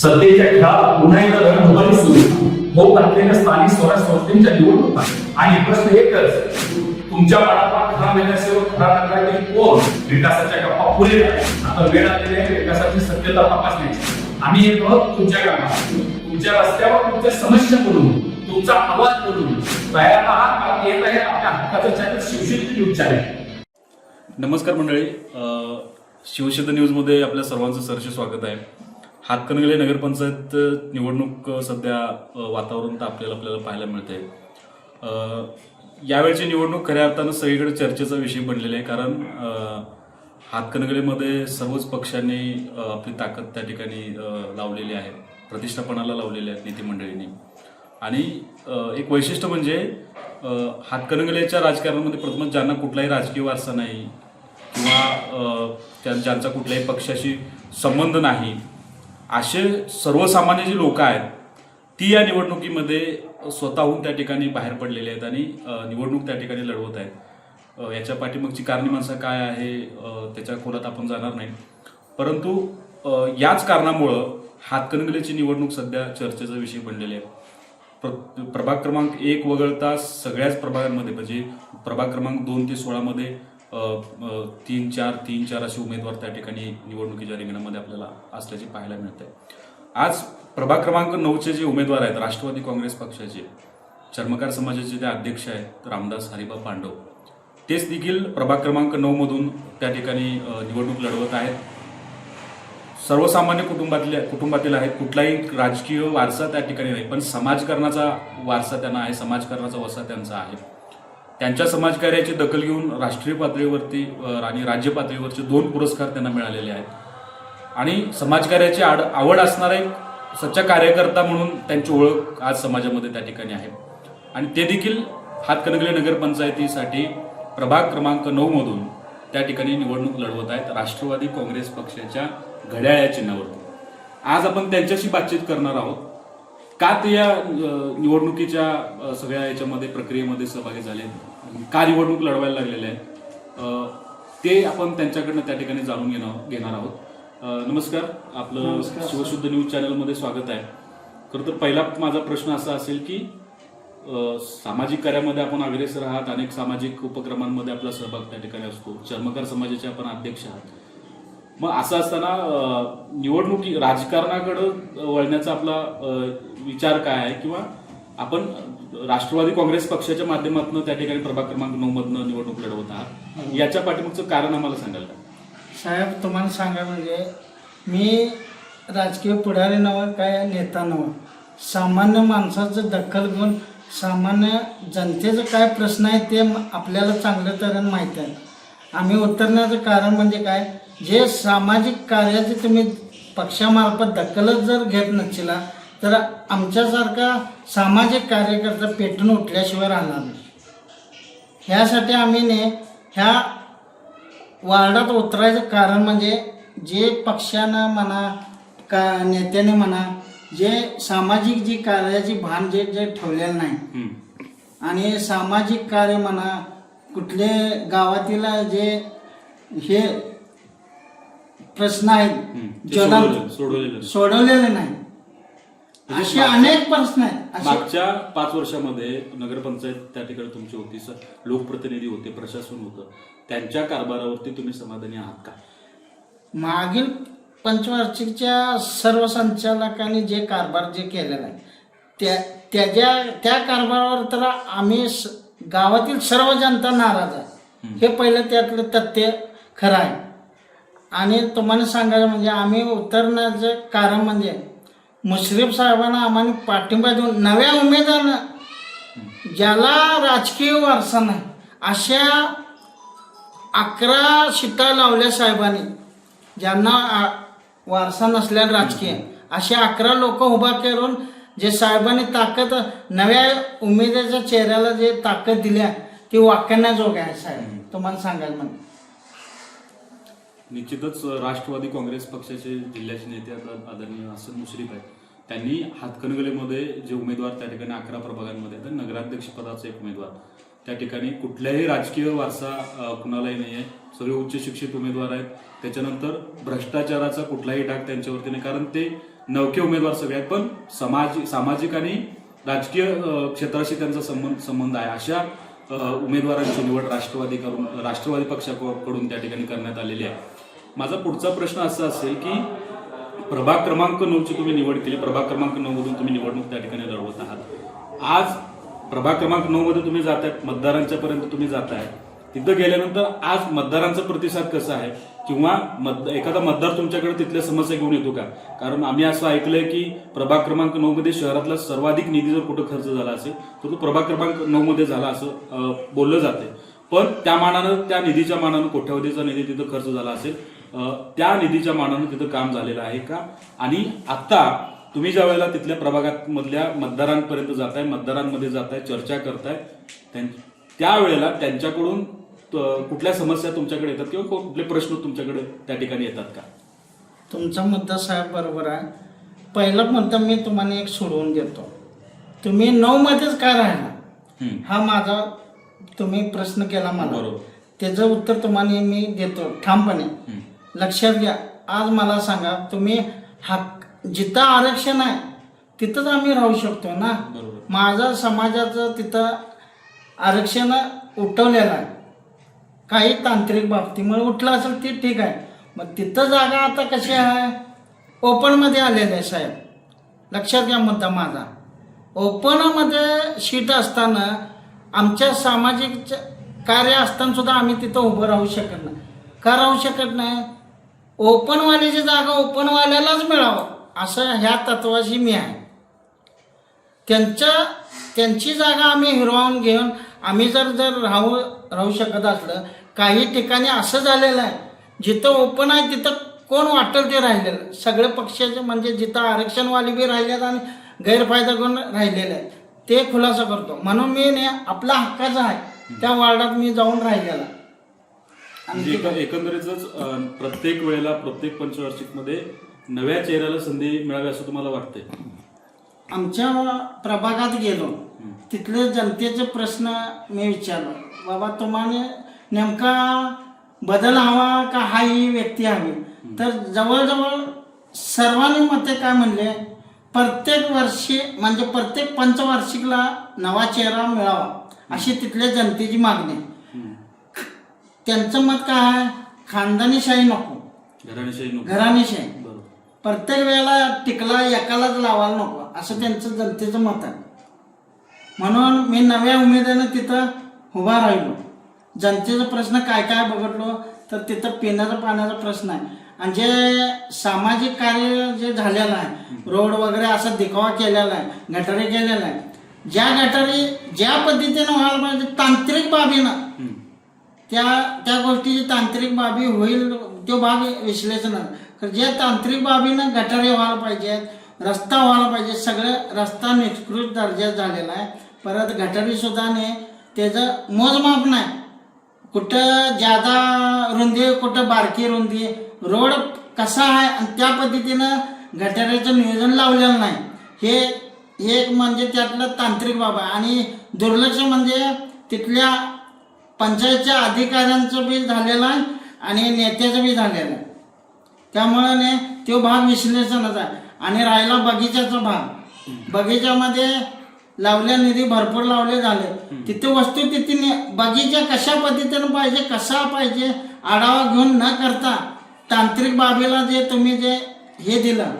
सत्तेच्या खेळात पुन्हा एकदा रणधुमारी सुरू होत असलेल्या स्थानिक स्वराज संस्थेच्या निवडणुका आणि प्रश्न एकच तुमच्या पाडापा खरा नगरसेवक खरा नगरातील कोण? विकासाच्या गप्पा पुरे आता वेळ आलेली आहे विकासाची सत्यता तपासण्याची. आम्ही येतो तुमच्या गावात तुमच्या रस्त्यावर तुमच्या समस्या बोलून तुमचा आवाज बोलून तयार आहात कारण येत आहे आपल्या हक्काचं चॅनल शिवशक्ती न्यूज चॅनल. नमस्कार मंडळी. अ, न्यूजमध्ये आपल्या सर्वांचं सरसे स्वागत आहे. हातकणंगले नगरपंचायत निवडणूक सध्या वातावरण तर आपल्याला आपल्याला पाहायला मिळते यावेळची निवडणूक खऱ्या अर्थानं सगळीकडे चर्चेचा विषय बनलेला आहे कारण हातकणंगलेमध्ये सर्वच पक्षांनी आपली ताकद त्या ठिकाणी लावलेली आहे प्रतिष्ठापनाला लावलेली आहे नेते मंडळींनी आणि एक वैशिष्ट्य म्हणजे हातकणंगलेच्या राजकारणामध्ये प्रथमच ज्यांना कुठलाही राजकीय वारसा नाही किंवा ज्यांचा कुठल्याही पक्षाशी संबंध नाही असे सर्वसामान्य जी लोक आहेत ती या निवडणुकीमध्ये स्वतःहून त्या ठिकाणी बाहेर पडलेली आहेत आणि निवडणूक त्या ठिकाणी लढवत आहेत. याच्या पाठीमागची कारणी माणसं काय आहे त्याच्या खोलात आपण जाणार नाही. परंतु याच कारणामुळं हातकणंगलेची निवडणूक सध्या चर्चेचा विषय बनलेली आहे. प्र- प्रभाग क्रमांक एक वगळता सगळ्याच प्रभागांमध्ये म्हणजे प्रभाग क्रमांक दोन ते सोळामध्ये तीन चार तीन चार असे उमेदवार त्या ठिकाणी निवडणुकीच्या रिंगणामध्ये आपल्याला असल्याचे पाहायला मिळते आज प्रभाग क्रमांक नऊचे जे उमेदवार आहेत राष्ट्रवादी काँग्रेस पक्षाचे चर्मकार समाजाचे जे अध्यक्ष आहेत रामदास हरिबा पांडव तेच देखील प्रभाग क्रमांक नऊमधून त्या ठिकाणी निवडणूक लढवत आहेत. सर्वसामान्य कुटुंबातल्या कुटुंबातील आहेत. कुठलाही राजकीय वारसा त्या ठिकाणी नाही पण समाजकारणाचा वारसा त्यांना आहे समाजकारणाचा वसा त्यांचा आहे. त्यांच्या समाजकार्याची दखल घेऊन राष्ट्रीय पातळीवरती आणि राज्य पातळीवरचे दोन पुरस्कार त्यांना मिळालेले आहेत. आणि समाजकार्याची आड आवड असणारा एक सच्चा कार्यकर्ता म्हणून त्यांची ओळख आज समाजामध्ये त्या ठिकाणी आहे. आणि ते देखील हातकणंगले नगरपंचायतीसाठी प्रभाग क्रमांक नऊ मधून त्या ठिकाणी निवडणूक लढवत आहेत. राष्ट्रवादी काँग्रेस पक्षाच्या घड्याळ्या चिन्हावर चिन्हावरती. आज आपण त्यांच्याशी बातचीत करणार आहोत. का ते या निवडणुकीच्या सगळ्या याच्यामध्ये प्रक्रियेमध्ये सहभागी झाले? का निवडणूक लढवायला लागलेले आहेत अ, ते आपण त्यांच्याकडनं त्या ठिकाणी जाणून घेणार घेणार आहोत. नमस्कार. आपलं शिवशुद्ध न्यूज चॅनलमध्ये स्वागत आहे. खरं तर पहिला माझा प्रश्न असा असेल की सामाजिक कार्यामध्ये आपण अग्रेसर आहात. अनेक सामाजिक उपक्रमांमध्ये आपला सहभाग त्या ठिकाणी असतो. चर्मकार समाजाचे आपण अध्यक्ष आहात. मग असं असताना निवडणुकी राजकारणाकडं वळण्याचा आपला विचार काय आहे किंवा आपण राष्ट्रवादी काँग्रेस पक्षाच्या माध्यमातून त्या ठिकाणी प्रभाग क्रमांक नऊ मधनं निवडणूक लढवत आहात. याच्या पाठीमागचं कारण आम्हाला सांगाल का? साहेब तुम्हाला सांगा म्हणजे मी राजकीय पुढारी नव्हे काय नेता नव्हे. सामान्य माणसाचं दखल घेऊन सामान्य जनतेचं काय प्रश्न आहे ते आपल्याला चांगल्या तऱ्हेनं माहीत आहे. आम्ही उतरण्याचं कारण म्हणजे काय? जे सामाजिक कार्याचे तुम्ही पक्षामार्फत दखलच जर घेत नसला तर आमच्यासारखा सामाजिक कार्यकर्ता पेटून उठल्याशिवाय राहणार नाही. ह्यासाठी आम्ही ने ह्या वार्डात उतरायचं कारण म्हणजे जे पक्षानं म्हणा का नेत्याने म्हणा जे सामाजिक जी कार्याची भान जे जे ठेवलेलं नाही. आणि सामाजिक कार्य म्हणा कुठले गावातील जे हे प्रश्न आहेत ज्वलंत सोडवलेलं- नाही. असे अनेक प्रश्न आहेत. असे मागच्या पाच वर्षामध्ये नगरपंचायत त्या ठिकाणी तुमची होती स- लोकप्रतिनिधी होते प्रशासन होतं. त्यांच्या कारभारावरती तुम्ही समाधानी आहात का? मागील पंचवार्षिकच्या सर्व संचालकांनी जे कारभार जे केलेला आहे त्या त्याच्या त्या कारभारावर तर आम्ही स- गावातील सर्व जनता नाराज आहे. हे पहिलं त्यातलं तथ्य खरं आहे. आणि तुम्हाला सांगायचं म्हणजे आम्ही उतरण्याचं कारण म्हणजे मुश्रीफ साहेबांना आम्हाला पाठिंबा देऊन नव्या उमेदवारानं ज्याला राजकीय वारसा नाही अशा अकरा शिटा लावल्या साहेबांनी. ज्यांना आ, वारसा नसल्या राजकीय. असे अकरा लोक उभा करून जे साहेबांनी ताकद नव्या उमेदवाराच्या चेहऱ्याला जे ताकद दिल्या ती वाकण्याजोग आहे साहेब. तुम्हाला सांगायला म्हणजे निश्चितच राष्ट्रवादी काँग्रेस पक्षाचे जिल्ह्याचे नेते आता आदरणीय हसन मुश्रीफ आहेत. त्यांनी हातकणगलेमध्ये जे उमेदवार त्या ठिकाणी अकरा प्रभागांमध्ये तर नगराध्यक्ष पदाचा एक उमेदवार. त्या ठिकाणी कुठल्याही राजकीय वारसा कुणालाही नाही आहे. सगळे उच्च शिक्षित उमेदवार आहेत. त्याच्यानंतर भ्रष्टाचाराचा कुठलाही डाग त्यांच्यावरती नाही कारण ते नवखे उमेदवार सगळे आहेत. पण समाज सामाजिक आणि राजकीय क्षेत्राशी त्यांचा संबंध संबंध आहे. अशा उमेदवारांची निवड राष्ट्रवादी करून राष्ट्रवादी पक्षाकडून त्या ठिकाणी करण्यात आलेली आहे. माझा पुढचा प्रश्न असा असेल की प्रभाग क्रमांक नऊची तुम्ही निवड केली. प्रभाग क्रमांक नऊ मधून तुम्ही निवडणूक त्या ठिकाणी लढवत आहात. आज प्रभाग क्रमांक नऊ मध्ये तुम्ही जाताय मतदारांच्या पर्यंत तुम्ही जात आहात तिथं गेल्यानंतर आज मतदारांचा प्रतिसाद कसा आहे? किंवा मत एखादा मतदार तुमच्याकडे तिथल्या समस्या घेऊन येतो का? कारण आम्ही असं ऐकलंय की प्रभाग क्रमांक नऊ मध्ये शहरातला सर्वाधिक निधी जर कुठं खर्च झाला असेल तर तो प्रभाग क्रमांक नऊ मध्ये झाला असं बोललं जाते पण त्या मानानं त्या निधीच्या मानानं कोट्यावधीचा निधी तिथं खर्च झाला असेल. त्या निधीच्या मानानं तिथं काम झालेलं आहे का? आणि आता तुम्ही ज्या वेळेला तिथल्या प्रभागात मधल्या मतदारांपर्यंत जाताय मतदारांमध्ये जाताय चर्चा करताय त्यां- त्यावेळेला त्यांच्याकडून कुठल्या समस्या तुमच्याकडे येतात किंवा कुठले प्रश्न तुमच्याकडे त्या ठिकाणी येतात का? तुमचा मुद्दा साहेब बरोबर आहे. पहिला मुद्दा मी तुम्हाला एक सोडवून देतो. तुम्ही नऊमध्येच काय राहिला. हा माझा तुम्ही प्रश्न केला मला. बरोबर. त्याचं उत्तर तुम्हाला मी देतो ठामपणे. लक्षात घ्या. आज मला सांगा तुम्ही हक जिथं आरक्षण आहे तिथंच आम्ही राहू शकतो ना. माझा समाजाचं तिथं आरक्षण उठवलेलं आहे. काही तांत्रिक बाबतीमुळे उठलं असेल ते ठीक आहे. मग तिथं जागा आता कशी आहे? ओपनमध्ये आलेलं आहे साहेब. लक्षात घ्या मुद्दा माझा. ओपनमध्ये सीट असताना आमच्या सामाजिक कार्य असताना सुद्धा आम्ही तिथं उभं राहू शकत नाही. का राहू शकत नाही? ओपनवाल्याची जागा ओपनवाल्यालाच मिळावं असं ह्या तत्वाशी मी आहे. त्यांच्या त्यांची जागा आम्ही हिरवावून घेऊन आम्ही जर जर राहू राहू शकत असलं काही ठिकाणी असं झालेलं आहे जिथं ओपन आहे तिथं कोण वाटेल ते राहिलेलं. सगळे पक्षाचे म्हणजे जिथं आरक्षणवाले बी राहिलेत आणि गैरफायदा करून राहिलेले आहेत ते खुलासा करतो. म्हणून मी ने आपला हक्काचा आहे त्या वार्डात मी जाऊन राहिलेला. म्हणजे एक- एकंदरीतच अं, प्रत्येक वेळेला प्रत्येक पंचवार्षिकमध्ये नव्या चेहऱ्याला संधी मिळावी असं तुम्हाला वाटतंय? आमच्या प्रभागात गेलो तिथले जनतेचे प्रश्न मी विचारलो बाबा तुम्हाला नेमका बदल हवा का हा ही व्यक्ती हवी? तर जवळजवळ सर्वांनी मते काय म्हणले प्रत्येक वर्षी म्हणजे प्रत्येक पंचवार्षिकला नवा चेहरा मिळावा अशी तिथल्या जनतेची मागणी आहे. त्यांचं मत काय आहे? खानदानीशाही नको. घराणेशाही नको. घराणीशाही. प्रत्येक वेळेला टिकला एकालाच लावायला नको. असं त्यांचं जनतेचं मत आहे. म्हणून मी नव्या उमेदीनं तिथं उभा राहिलो. जनतेचा प्रश्न काय काय बघितलो तर तिथं पिण्याचा पाण्याचा प्रश्न आहे. आणि जे सामाजिक कार्य जे झालेलं आहे रोड वगैरे असा दिखावा केलेला आहे गटारी केलेला आहे. ज्या गटारी ज्या पद्धतीनं व्हायला पाहिजे तांत्रिक बाबीनं. त्या त्या गोष्टीची तांत्रिक बाबी होईल तो भाग विश्लेषण. ज्या जे तांत्रिक बाबीनं गटारे व्हायला पाहिजेत रस्ता व्हायला पाहिजे सगळं रस्ता निष्कृत दर्जा झालेला आहे. परत गटारी नाही त्याचं मोजमाप नाही. कुठं ज्यादा रुंदी कुठं बारकी रुंदी रोड कसा आहे आणि त्या पद्धतीनं गटाऱ्याचं नियोजन लावलेलं नाही. हे हे एक म्हणजे त्यातलं तांत्रिक बाब आहे. आणि दुर्लक्ष म्हणजे तिथल्या पंचायतच्या अधिकाऱ्यांचं बी झालेलं आहे आणि नेत्याचं बी झालेलं आहे. त्यामुळे तो भाग विश्लेषणाचा आहे. आणि राहिला बगीचाचा भाग. बगीच्यामध्ये लावल्या निधी भरपूर लावले झाले. तिथे वस्तू तिथे बगीचा कशा पद्धतीनं पाहिजे कसा पाहिजे आढावा घेऊन न करता तांत्रिक बाबीला जे तुम्ही जे हे दिलं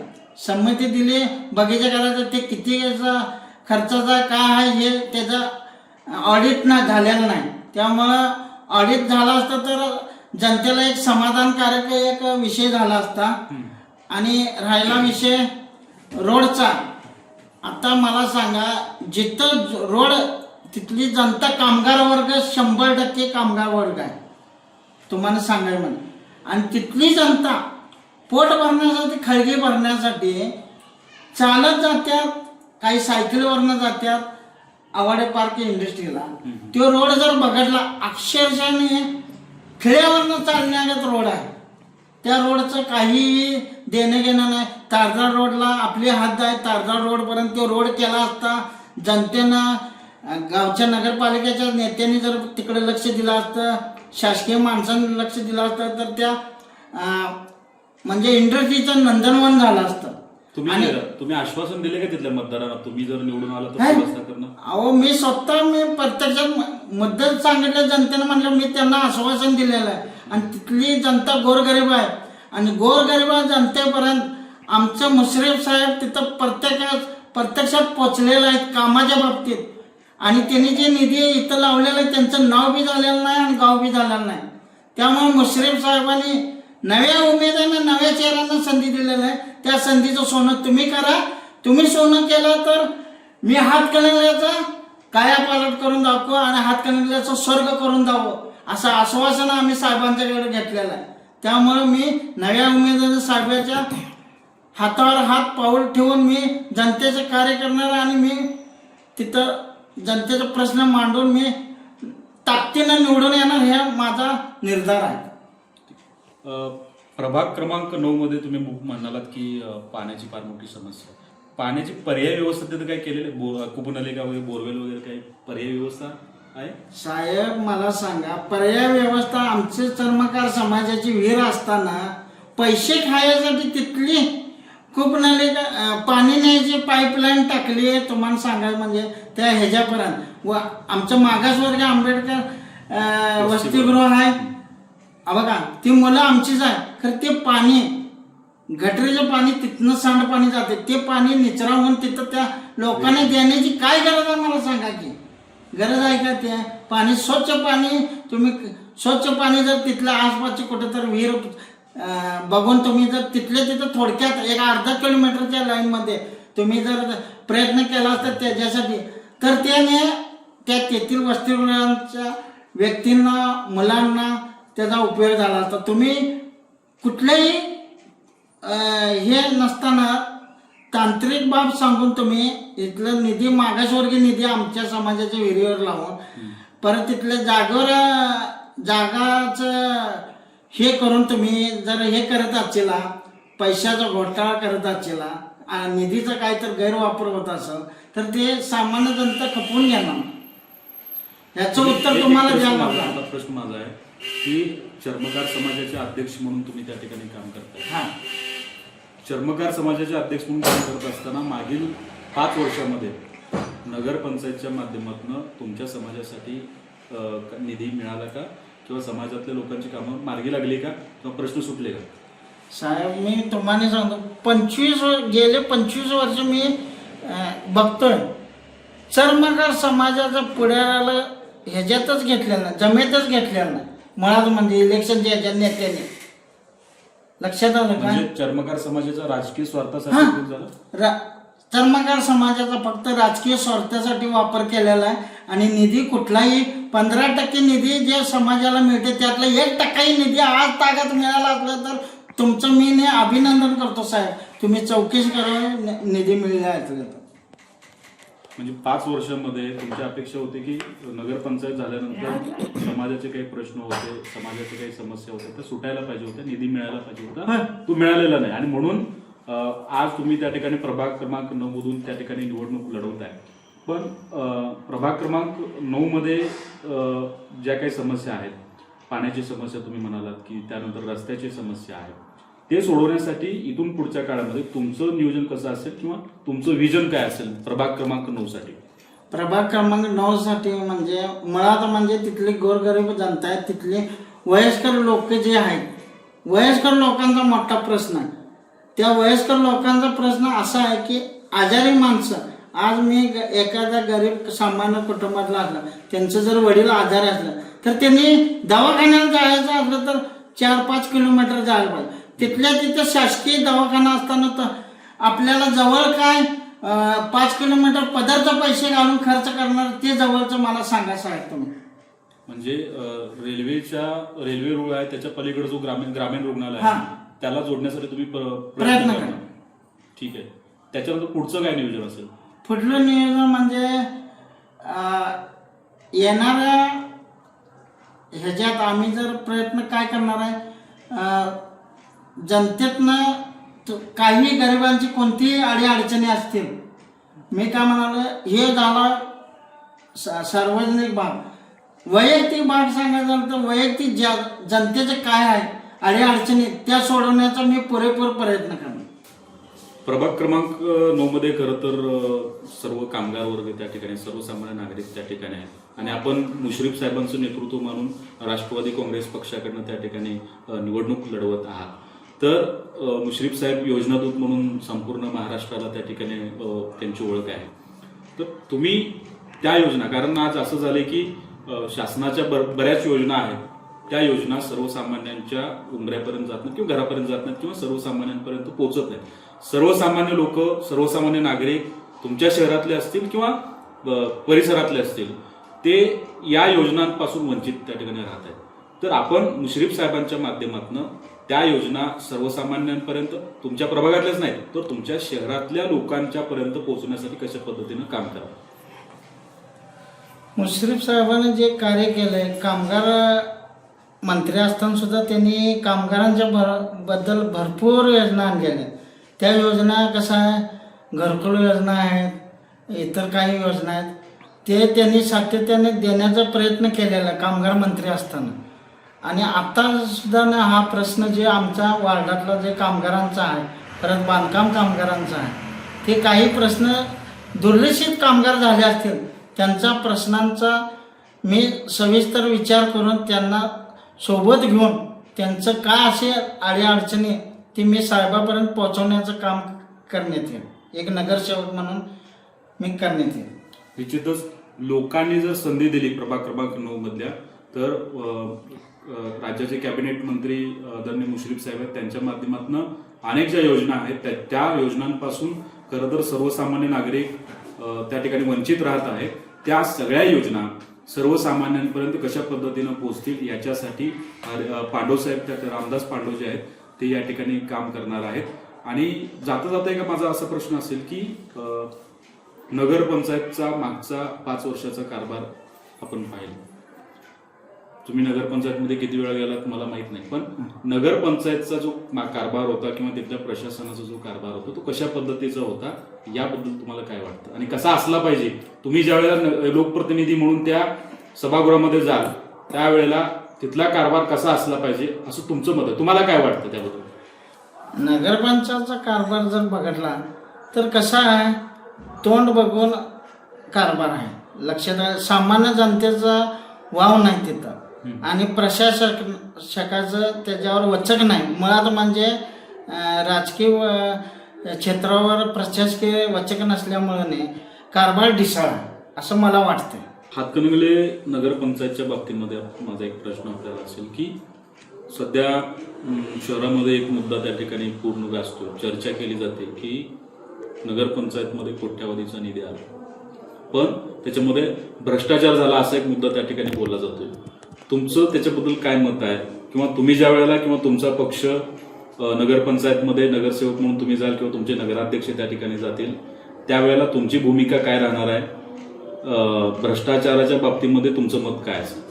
संमती दिली बगीचा करायचं ते किती खर्चाचा काय आहे हे त्याचं ऑडिट ना झालेलं नाही. त्यामुळं ऑडिट झाला असता तर जनतेला एक समाधानकारक एक विषय झाला असता. आणि राहिला विषय रोडचा. आता मला सांगा जिथं रोड तिथली जनता कामगार वर्ग शंभर टक्के कामगार वर्ग आहे. तुम्हाला सांगाय म्हणे आणि तिथली जनता पोट भरण्यासाठी खळगी भरण्यासाठी चालत जात्यात काही सायकलवरनं जात्यात आवाडे पार्क इंडस्ट्रीला. तो रोड जर बघितला अक्षरशः खेड्यावरनं चालण्यागत रोड आहे. त्या रोडचं काही देणं घेणं नाही. तारदार रोडला आपली हात आहे तारदार रोडपर्यंत तो रोड केला असता जनतेनं गावच्या नगरपालिकेच्या नेत्यांनी जर तिकडे लक्ष दिलं असतं शासकीय माणसांनी लक्ष दिलं असतं तर त्या म्हणजे इंडस्ट्रीचं नंदनवन झालं असतं. तुम्ही आणि तुम्ही आश्वासन दिले का तिथल्या मतदारांना? तुम्ही जर निवडून आला तर करणं? अहो मी स्वतः मी प्रत्यक्षात म- मुद्दल सांगितलं जनतेनं म्हणलं मी त्यांना आश्वासन दिलेलं आहे. आणि तिथली जनता गोरगरीब आहे. आणि गोरगरीब जनतेपर्यंत आमचं मुश्रीफ साहेब तिथं प्रत्येक प्रत्यक्षात पोचलेलं आहेत कामाच्या बाबतीत. आणि त्यांनी जे निधी इथं लावलेला आहे त्यांचं नाव बी झालेलं नाही आणि गाव बी झालेलं नाही. त्यामुळे मुश्रीफ साहेबांनी नव्या उमेदांना नव्या चेहऱ्यांना संधी दिलेलं आहे. त्या संधीचं सोनं तुम्ही करा. तुम्ही सोनं केलं तर मी हातकणंगल्याचा कायापालट करून दाखवू आणि हातकणंगल्याचं स्वर्ग करून दाखवू. असं आश्वासन आम्ही साहेबांच्याकडे घेतलेलं आहे. त्यामुळे मी नव्या उमेदवार साहेबाच्या हातावर हात पाऊल ठेवून मी जनतेचे कार्य करणार आणि मी तिथं जनतेचे प्रश्न मांडून मी ताकदीनं निवडून येणार हे माझा निर्धार आहे. प्रभाग क्रमांक नऊ मध्ये तुम्ही म्हणालात की पाण्याची फार मोठी समस्या. पाण्याची पर्याय व्यवस्था तिथं काय केलेली बो कुपनलिका वगैरे बोरवेल वगैरे काही पर्याय व्यवस्था आहे? साहेब मला सांगा पर्याय व्यवस्था आमचे चर्मकार समाजाची विहीर असताना पैसे खायसाठी तिथली अं, पाणी न्यायची पाईपलाईन टाकली आहे. तुम्हाला सांगायचं म्हणजे त्या ह्याच्यापर्यंत. व आमचं मागासवर्गीय आंबेडकर वसतिगृह आहे. बघा ती मुलं आमचीच आहे. खरं ते पाणी गटरीचं पाणी तिथनं सांडपाणी जाते. ते पाणी निचरा होऊन तिथं त्या लोकांना देण्याची काय गरज आहे मला सांगा की? गरज आहे का ते? पाणी स्वच्छ पाणी तुम्ही स्वच्छ पाणी जर तिथल्या आसपासचे कुठं तर विहीर बघून तुम्ही जर तिथल्या तिथं थोडक्यात एक अर्धा किलोमीटरच्या लाईनमध्ये तुम्ही जर प्रयत्न केला असता त्याच्यासाठी तर त्याने त्या तेथील वस्तीगृहांच्या व्यक्तींना मुलांना त्याचा उपयोग झाला असता. तुम्ही कुठल्याही अं, हे नसताना तांत्रिक बाब सांगून तुम्ही इथलं निधी मागासवर्गीय निधी आमच्या समाजाच्या विहिरीवर लावून परत तिथल्या जागेवर जागाचं हे करून तुम्ही जर हे करत असेल पैशाचा घोटाळा करत असेल निधीचा काय तर गैरवापर होत असेल तर ते सामान्य जनता खपवून घेणार. याचं उत्तर तुम्हाला द्यावं आता प्रश्न माझा आहे. की चर्मकार समाजाचे अध्यक्ष म्हणून तुम्ही त्या ठिकाणी काम करताय हा. चर्मकार समाजाचे अध्यक्ष म्हणून काम करत असताना मागील पाच वर्षामध्ये नगरपंचायतच्या माध्यमातून तुमच्या समाजासाठी निधी मिळाला का? किंवा समाजातल्या लोकांची कामं मार्गी लागली का? किंवा प्रश्न सुटले का? साहेब मी तुम्हाला सांगतो पंचवीस गेले पंचवीस वर्ष मी बघतोय. चर्मकार समाजाचं पुढ्याला ह्याच्यातच घेतलेलं नाही जमेतच घेतलेलं मुळात म्हणजे इलेक्शनच्या ह्याच्या नेत्याने लक्षात आलं का? म्हणजे चर्मकार समाजाचा राजकीय स्वार्थासाठी हा. उपयोग झाला? रा चर्मकार समाजाचा फक्त राजकीय स्वार्थासाठी वापर केलेला आहे आणि निधी कुठलाही पंधरा टक्के निधी जे समाजाला मिळते त्यातला एक टक्काही निधी आज तागात मिळाला असला तर तुमचं मी ने अभिनंदन करतो साहेब. तुम्ही चौकशी करा नि- निधी मिळाला असलं तर. म्हणजे पाच वर्षामध्ये तुमची अपेक्षा होती की नगरपंचायत झाल्यानंतर समाजाचे काही प्रश्न होते समाजाचे काही समस्या होत्या त्या सुटायला पाहिजे होत्या निधी मिळायला पाहिजे होता. तो मिळालेला नाही. आणि म्हणून आज तुम्ही त्या ठिकाणी प्रभाग क्रमांक नऊ मधून त्या ठिकाणी निवडणूक लढवत आहे पण प्रभाग क्रमांक नऊ मध्ये ज्या काही समस्या आहेत पाण्याची समस्या तुम्ही म्हणालात की त्यानंतर रस्त्याची समस्या आहे. ते सोडवण्यासाठी इथून पुढच्या काळामध्ये तुमचं नियोजन कसं असेल किंवा तुमचं विजन काय असेल प्रभाग क्रमांक नऊ साठी? प्रभाग क्रमांक नऊ साठी म्हणजे मुळात म्हणजे तिथली गोरगरीब जनता आहे तिथले वयस्कर लोक जे आहेत वयस्कर लोकांचा मोठा प्रश्न आहे. त्या वयस्कर लोकांचा प्रश्न असा आहे की आजारी माणसं आज मी ग- एखादा गरीब सामान्य कुटुंबातला असला त्यांचं जर वडील आजारी असलं तर त्यांनी दवाखान्यात जायचं असलं तर चार पाच किलोमीटर जायला पाहिजे. तिथल्या तिथं शासकीय दवाखाना असताना तर आपल्याला जवळ काय पाच किलोमीटर पदार्थ पैसे घालून खर्च करणार ते जवळचं मला सांगायचं आहे तुम्ही म्हणजे रेल्वेच्या रेल्वे रुळ आहे त्याच्या पलीकडे जो ग्रामीण ग्रामीण रुग्णालय हा. आहे त्याला जोडण्यासाठी तुम्ही प्र- प्रयत्न. करा. ठीक आहे त्याच्यानंतर पुढचं काय नियोजन असेल पुढलं नियोजन म्हणजे अं, येणाऱ्या ह्याच्यात आम्ही जर प्रयत्न काय करणार आहे अं, जनतेतनं काही गरिबांची कोणतीही अडीअडचणी असतील मी काय म्हणालो हे झालं सार्वजनिक भाग. वैयक्तिक भाग सांगायचं झालं तर वैयक्तिक ज्या जनतेचे काय आहे अडीअडचणी त्या सोडवण्याचा मी पुरेपूर प्रयत्न करणार. प्रभाग क्रमांक नऊ मध्ये खरं तर सर्व कामगार वर्ग त्या ठिकाणी सर्वसामान्य नागरिक त्या ठिकाणी आहेत. आणि आपण मुश्रीफ साहेबांचं नेतृत्व मानून राष्ट्रवादी काँग्रेस पक्षाकडनं त्या ठिकाणी निवडणूक लढवत आहात. तर मुश्रीफ साहेब योजनादूत म्हणून संपूर्ण महाराष्ट्राला त्या ठिकाणी त्यांची ओळख आहे. तर तुम्ही त्या योजना कारण आज असं झालंय की शासनाच्या बऱ्याच योजना आहेत. त्या योजना सर्वसामान्यांच्या उमऱ्यापर्यंत जात नाहीत किंवा घरापर्यंत जात नाहीत किंवा सर्वसामान्यांपर्यंत पोहोचत नाहीत. सर्वसामान्य लोक सर्वसामान्य नागरिक तुमच्या शहरातले असतील किंवा परिसरातले असतील ते या योजनांपासून वंचित त्या ठिकाणी राहत आहेत. तर आपण मुश्रीफ साहेबांच्या माध्यमातून त्या योजना सर्वसामान्यांपर्यंत तुमच्या प्रभागातल्याच नाहीत तर तुमच्या शहरातल्या लोकांच्या पर्यंत पोहोचण्यासाठी कशा पद्धतीनं काम करावं? मुश्रीफ साहेबांनी जे कार्य केलंय कामगार मंत्री असताना सुद्धा त्यांनी कामगारांच्या भरबद्दल भरपूर योजना आणलेल्या आहेत. त्या योजना कसं आहे घरकुल योजना आहेत इतर काही योजना आहेत. ते त्यांनी सातत्याने देण्याचा प्रयत्न केलेला आहे कामगार मंत्री असताना आणि आता सुद्धा ना हा प्रश्न जे आमचा वार्डातला जे कामगारांचा आहे परत बांधकाम कामगारांचा आहे ते काही प्रश्न दुर्लक्षित कामगार झाले असतील त्यांच्या प्रश्नांचा मी सविस्तर विचार करून त्यांना सोबत घेऊन त्यांचं काय असे अडीअडचणी ती मी साहेबापर्यंत पोहोचवण्याचं काम करण्यात येईल. एक नगरसेवक म्हणून मी करण्यात येईल. निश्चितच लोकांनी जर संधी दिली प्रभाग क्रमांक नऊ मधल्या तर राज्याचे कॅबिनेट मंत्री अ, आदरणीय मुश्रीफ साहेब आहेत त्यांच्या माध्यमातून अनेक ज्या योजना आहेत त्या त्या योजनांपासून खरं तर सर्वसामान्य नागरिक त्या ठिकाणी वंचित राहत आहेत. त्या सगळ्या योजना सर्वसामान्यांपर्यंत कशा पद्धतीनं पोहोचतील याच्यासाठी पांडवसाहेब त्या रामदास पांडव जे आहेत ते या ठिकाणी काम करणार आहेत. आणि जाता जाता एक माझा असा प्रश्न असेल की नगरपंचायतचा मागचा पाच वर्षाचा कारभार आपण पाहिला. तुम्ही नगरपंचायतमध्ये किती वेळा गेलात मला माहीत नाही पण नगरपंचायतचा जो मा- कारभार होता किंवा तिथल्या प्रशासनाचा जो कारभार होता तो कशा पद्धतीचा होता याबद्दल तुम्हाला काय वाटतं? आणि कसा असला पाहिजे? तुम्ही ज्या वेळेला लोकप्रतिनिधी म्हणून त्या सभागृहामध्ये जाल त्यावेळेला तिथला कारभार कसा असला पाहिजे असं तुमचं मत आहे. तुम्हाला काय वाटतं त्याबद्दल? नगरपंचायतचा कारभार जर बघितला तर कसा आहे? तोंड बघून कारभार आहे. लक्षात सामान्य जनतेचा वाव नाही तिथं. आणि प्रशासक शकाचं त्याच्यावर वचक नाही. मुळात म्हणजे राजकीय क्षेत्रावर प्रशासकीय वचक नसल्यामुळे कारभार ढिसाळ असं मला वाटतं हातकणंगले नगरपंचायतच्या बाबतीमध्ये माझा एक प्रश्न आपल्याला असेल की सध्या शहरामध्ये एक मुद्दा त्या ठिकाणी पूर्ण गाजतो चर्चा केली जाते की नगरपंचायतमध्ये कोट्यावधीचा निधी आला. पण त्याच्यामध्ये भ्रष्टाचार झाला असा एक मुद्दा त्या ठिकाणी बोलला जातोय. तुमचं त्याच्याबद्दल काय मत आहे? किंवा तुम्ही ज्या वेळेला किंवा तुमचा पक्ष नगरपंचायतमध्ये नगरसेवक म्हणून तुम्ही जाल किंवा तुमचे नगराध्यक्ष त्या ठिकाणी जातील त्यावेळेला तुमची भूमिका काय राहणार आहे? भ्रष्टाचाराच्या बाबतीमध्ये तुमचं मत काय असेल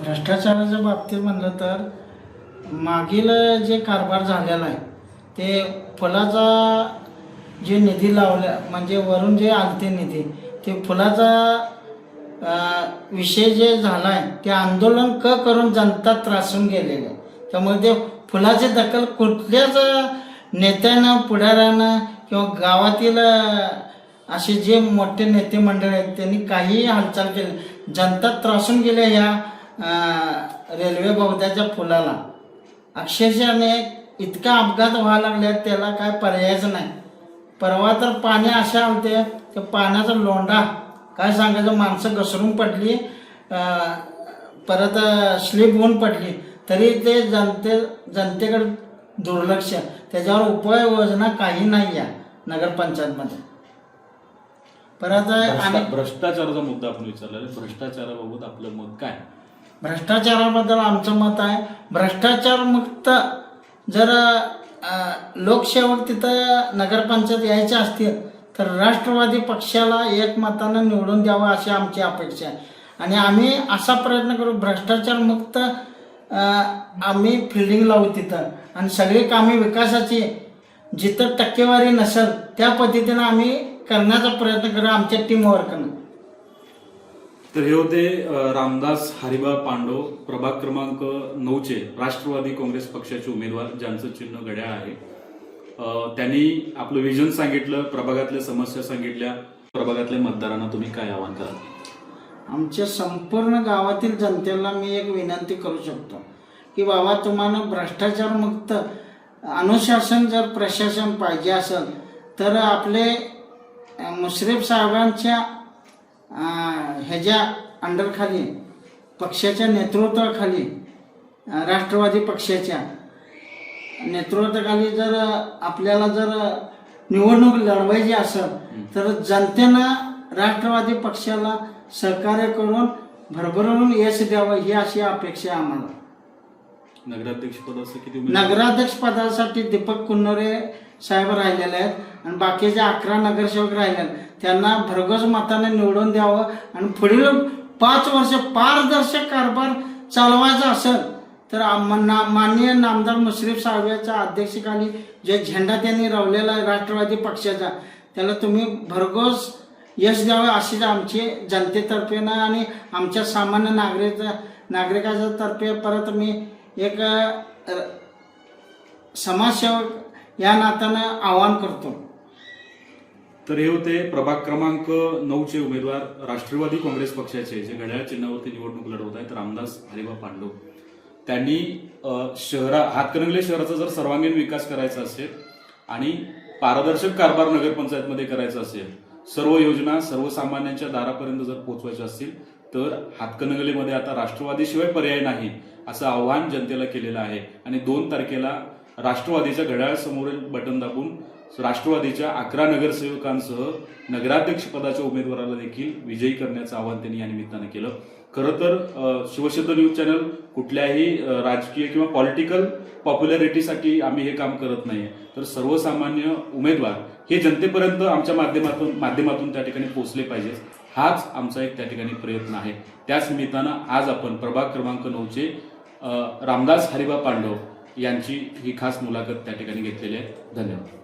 भ्रष्टाचाराच्या बाबतीत म्हणलं तर मागील जे कारभार झालेला आहे ते फुलाचा जे निधी लावल्या म्हणजे वरून जे आलते निधी ते फुलाचा विषय जे झाला आहे ते आंदोलन क करून जनता त्रासून गेलेले. आहे त्यामुळे ते फुलाची दखल कुठल्याच नेत्यानं पुढाऱ्यानं किंवा गावातील असे जे मोठे नेते मंडळ आहेत त्यांनी काहीही हालचाल केली. जनता त्रासून गेल्या ह्या रेल्वे बोगद्याच्या फुलाला अक्षरशःने इतका अपघात व्हायला लागले त्याला काय पर्यायच नाही. परवा तर पाणी अशा होते ते पाण्याचा लोंढा काय सांगायचं माणसं घसरून पडली परत स्लिप होऊन पडली. तरी ते जनते जनतेकडे दुर्लक्ष. त्याच्यावर उपाययोजना काही नाही आहे नगरपंचायतमध्ये. परत आणि भ्रष्टा- भ्रष्टाचाराचा मुद्दा आपण विचारलेला आहे. भ्रष्टाचाराबाबत आपलं मत काय? भ्रष्टाचाराबद्दल आमचं मत आहे. भ्रष्टाचार मुक्त जर लोकसेवक तिथं नगरपंचायत यायचे असतील तर राष्ट्रवादी पक्षाला एकमतानं निवडून द्यावं अशी आमची अपेक्षा आहे. आणि आम्ही असा प्रयत्न करू भ्रष्टाचार मुक्त आम्ही फिल्डिंग लावू तिथं. आणि सगळी कामे विकासाची जिथं टक्केवारी नसेल त्या पद्धतीनं आम्ही करण्याचा प्रयत्न करू आमच्या टीमवर्कनं तर हे होते रामदास हरिबा पांडव प्रभाग क्रमांक नऊचे राष्ट्रवादी काँग्रेस पक्षाचे उमेदवार ज्यांचं चिन्ह घड्याळ आहे. त्यांनी आपलं विजन सांगितलं प्रभागातल्या समस्या सांगितल्या. प्रभागातल्या मतदारांना तुम्ही काय आवाहन कराल? आमच्या संपूर्ण गावातील जनतेला मी एक विनंती करू शकतो की बाबा तुम्हाला भ्रष्टाचार मुक्त अनुशासन जर प्रशासन पाहिजे असेल तर आपले मुश्रीफ साहेबांच्या ह्याच्या अंडरखाली पक्षाच्या नेतृत्वाखाली राष्ट्रवादी पक्षाच्या नेतृत्वाखाली जर आपल्याला जर निवडणूक लढवायची असेल तर जनतेनं राष्ट्रवादी पक्षाला सहकार्य करून भरभरून यश द्यावं ही अशी अपेक्षा आम्हाला नगराध्यक्ष किती उमेदवार? नगराध्यक्ष पदासाठी दीपक कुन्नरे साहेब राहिलेले आहेत आणि बाकीचे अकरा नगरसेवक राहिले आहेत. त्यांना भरघोस मताने निवडून द्यावं आणि पुढील पाच वर्ष पारदर्शक कारभार चालवायचा असेल तर आम- ना- माननीय नामदार मुश्रीफ साहेबांच्या अध्यक्षतेखाली जे झेंडा त्यांनी रावलेला आहे राष्ट्रवादी पक्षाचा त्याला तुम्ही भरघोस यश द्यावं अशीच आमची जनतेतर्फेनं आणि आमच्या सामान्य नागरिक नागरिकाच्या तर्फे परत मी एक समाजसेवक या नात्यानं आवाहन करतो. तर हे होते प्रभाग क्रमांक नऊचे उमेदवार राष्ट्रवादी काँग्रेस पक्षाचे जे घड्याळ चिन्हावरती निवडणूक लढवत आहेत रामदास हरिबा पांडू त्यांनी शहरा हातकणंगले शहराचा जर सर्वांगीण विकास करायचा असेल आणि पारदर्शक कारभार नगरपंचायतमध्ये करायचा असेल सर्व योजना सर्वसामान्यांच्या दारापर्यंत जर पोहोचवायच्या असतील तर हातकणंगलेमध्ये आता राष्ट्रवादीशिवाय पर्याय नाही असं आव्हान जनतेला केलेलं आहे. आणि दोन तारखेला राष्ट्रवादीच्या घड्याळासमोरील बटन दाबून राष्ट्रवादीच्या अकरा नगरसेवकांसह नगराध्यक्ष पदाच्या उमेदवाराला देखील विजयी करण्याचं आवाहन त्यांनी या निमित्तानं केलं. खरं तर शिवशब्द न्यूज चॅनल कुठल्याही राजकीय किंवा पॉलिटिकल पॉप्युलॅरिटीसाठी आम्ही हे काम करत नाही तर सर्वसामान्य उमेदवार हे जनतेपर्यंत आमच्या माध्यमातून माध्यमातून त्या ठिकाणी पोहोचले पाहिजेत. हाच आमचा एक त्या ठिकाणी प्रयत्न आहे. त्याच निमित्तानं आज आपण प्रभाग क्रमांक नऊचे रामदास हरिबा पांडव यांची ही खास मुलाखत त्या ठिकाणी घेतलेली आहे. धन्यवाद.